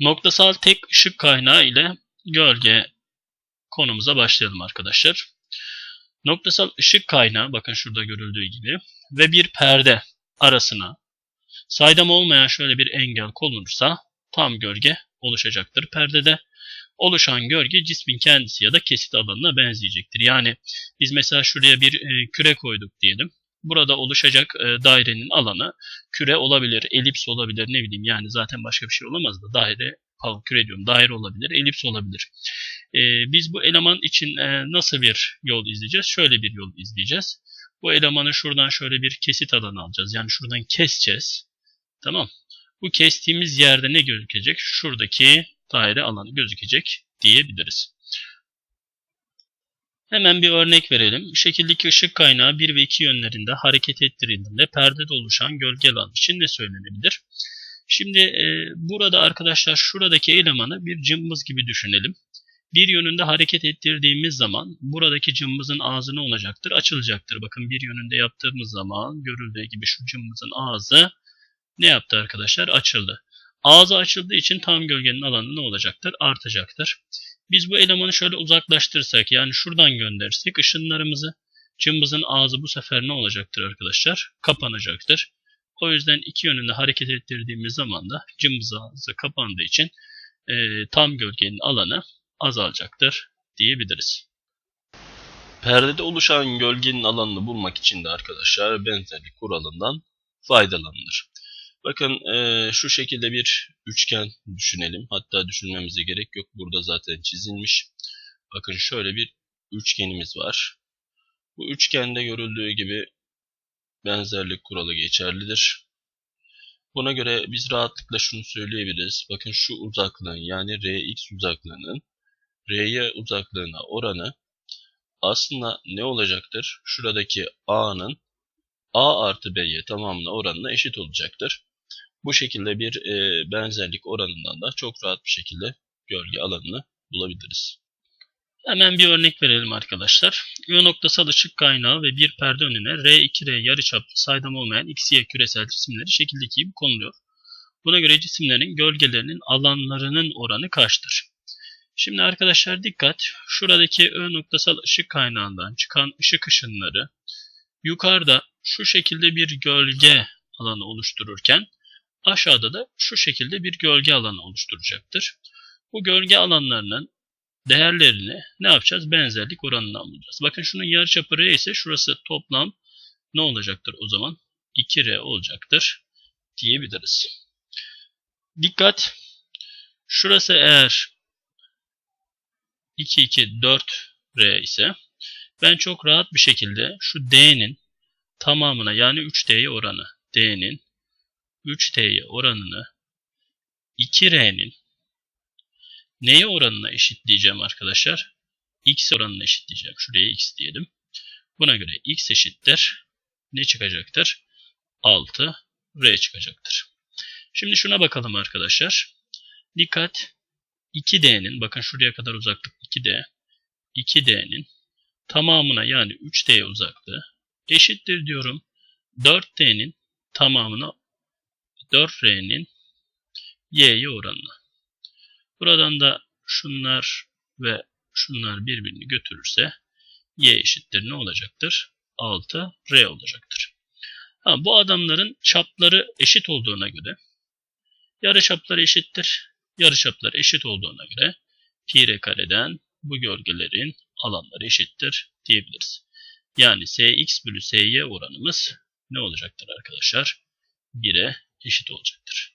Noktasal tek ışık kaynağı ile gölge konumuza başlayalım arkadaşlar. Noktasal ışık kaynağı bakın şurada görüldüğü gibi ve bir perde arasına saydam olmayan şöyle bir engel konulursa tam gölge oluşacaktır. Perdede oluşan gölge cismin kendisi ya da kesit alanına benzeyecektir. Yani biz mesela şuraya bir e, küre koyduk diyelim. Burada oluşacak e, dairenin alanı küre olabilir, elips olabilir ne bileyim yani zaten başka bir şey olamaz da daire, pardon küre diyorum daire olabilir, elips olabilir. E, biz bu eleman için e, nasıl bir yol izleyeceğiz? Şöyle bir yol izleyeceğiz. Bu elemanı şuradan şöyle bir kesit alanı alacağız. Yani şuradan keseceğiz. Tamam. Bu kestiğimiz yerde ne gözükecek? Şuradaki daire alanı gözükecek diyebiliriz. Hemen bir örnek verelim. Şekildeki ışık kaynağı 1 ve 2 yönlerinde hareket ettirildiğinde perdede oluşan gölge alanı için ne söylenebilir? Şimdi e, burada arkadaşlar şuradaki elemanı bir cımbız gibi düşünelim. Bir yönünde hareket ettirdiğimiz zaman buradaki cımbızın ağzı ne olacaktır? Açılacaktır. Bakın bir yönünde yaptığımız zaman görüldüğü gibi şu cımbızın ağzı ne yaptı arkadaşlar? Açıldı. Ağzı açıldığı için tam gölgenin alanı ne olacaktır? Artacaktır. Biz bu elemanı şöyle uzaklaştırırsak yani şuradan gönderirsek ışınlarımızı cımbızın ağzı bu sefer ne olacaktır arkadaşlar? Kapanacaktır. O yüzden iki yönünde hareket ettirdiğimiz zaman da cımbız ağzı kapandığı için e, tam gölgenin alanı azalacaktır diyebiliriz. Perdede oluşan gölgenin alanını bulmak için de arkadaşlar benzerlik kuralından faydalanılır. Bakın e, şu şekilde bir üçgen düşünelim. Hatta düşünmemize gerek yok. Burada zaten çizilmiş. Bakın şöyle bir üçgenimiz var. Bu üçgende görüldüğü gibi benzerlik kuralı geçerlidir. Buna göre biz rahatlıkla şunu söyleyebiliriz. Bakın şu uzaklığın yani Rx uzaklığının R'ye uzaklığına oranı aslında ne olacaktır? Şuradaki A'nın A artı B'ye tamamına oranına eşit olacaktır. Bu şekilde bir e, benzerlik oranından da çok rahat bir şekilde gölge alanını bulabiliriz. Hemen bir örnek verelim arkadaşlar. Ö noktasal ışık kaynağı ve bir perde önüne R2R yarıçaplı saydam olmayan XY küresel cisimleri şekildeki gibi konuluyor. Buna göre cisimlerin gölgelerinin alanlarının oranı kaçtır? Şimdi arkadaşlar dikkat. Şuradaki Ö noktasal ışık kaynağından çıkan ışık ışınları yukarıda şu şekilde bir gölge alanı oluştururken aşağıda da şu şekilde bir gölge alanı oluşturacaktır. Bu gölge alanlarının değerlerini ne yapacağız? Benzerlik oranından bulacağız. Bakın şunun yarıçapı R ise şurası toplam ne olacaktır o zaman? 2R olacaktır diyebiliriz. Dikkat! Şurası eğer 2, 2, 4 R ise ben çok rahat bir şekilde şu D'nin tamamına yani 3D'ye oranı D'nin 3T'ye oranını 2R'nin neye oranına eşitleyeceğim arkadaşlar? X oranına eşitleyeceğim. Şuraya X diyelim. Buna göre X eşittir. Ne çıkacaktır? 6 R çıkacaktır. Şimdi şuna bakalım arkadaşlar. Dikkat. 2D'nin bakın şuraya kadar uzaklık 2D. 2D'nin tamamına yani 3D uzaklığı eşittir diyorum. 4D'nin tamamına 4R'nin Y'ye oranına. Buradan da şunlar ve şunlar birbirini götürürse Y eşittir ne olacaktır? 6R olacaktır. Ha, bu adamların çapları eşit olduğuna göre yarı çapları eşittir. Yarı çapları eşit olduğuna göre pi r kareden bu gölgelerin alanları eşittir diyebiliriz. Yani Sx bölü Sy oranımız ne olacaktır arkadaşlar? 1'e eşit olacaktır.